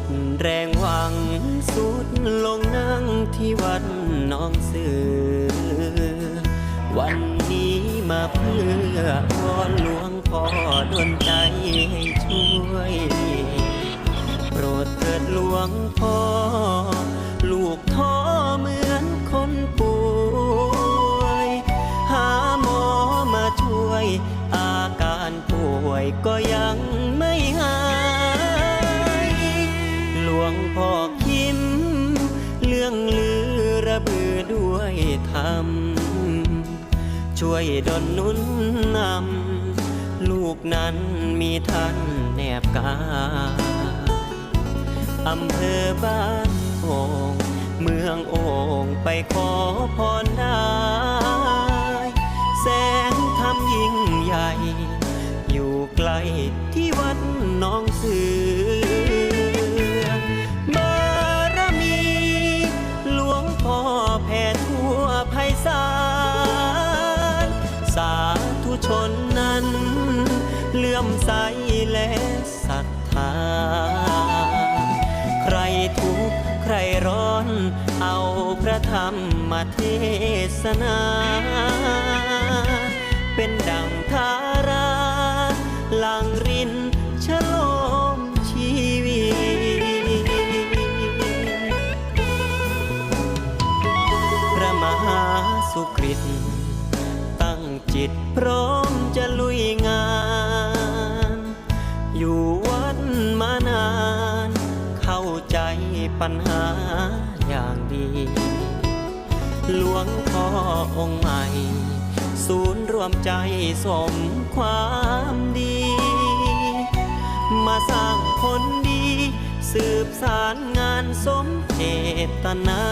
ดแรงหวัง สุดลงนั่งที่วัดน้องเสือ วันนี้มาเพื่อวอนหลวงพ่อดวนใจให้ช่วย โปรดเถิดหลวงพ่อ ลูกท้อเหมือนคนป่วย หาหมอมาช่วย อาการป่วยก็ยัง บือด้วยธรรม ช่วยดลนุนนำ ลูกนั้นมีท่านแนบกาอำเภอบ้านโป่งเมืองโอ่งไปขอพรได้แสงธรรมยิ่งใหญ่ อยู่ไกลที่วัดน้องเสือ ไพศาลสาธุชนนั้น เลื่อมใสและศรัทธา ใครทุกข์ใครร้อน เอาพระธรรมมาเทศนา เป็นดังทาราลัง สุกฤตตั้งจิตพร้อมจะลุยงาน อยู่วัดมานาน เข้าใจปัญหาอย่างดี หลวงพ่อองค์ใหม่ ศูนย์รวมใจสมความดี มาสร้างผลดี สืบสารงานสมเจตนา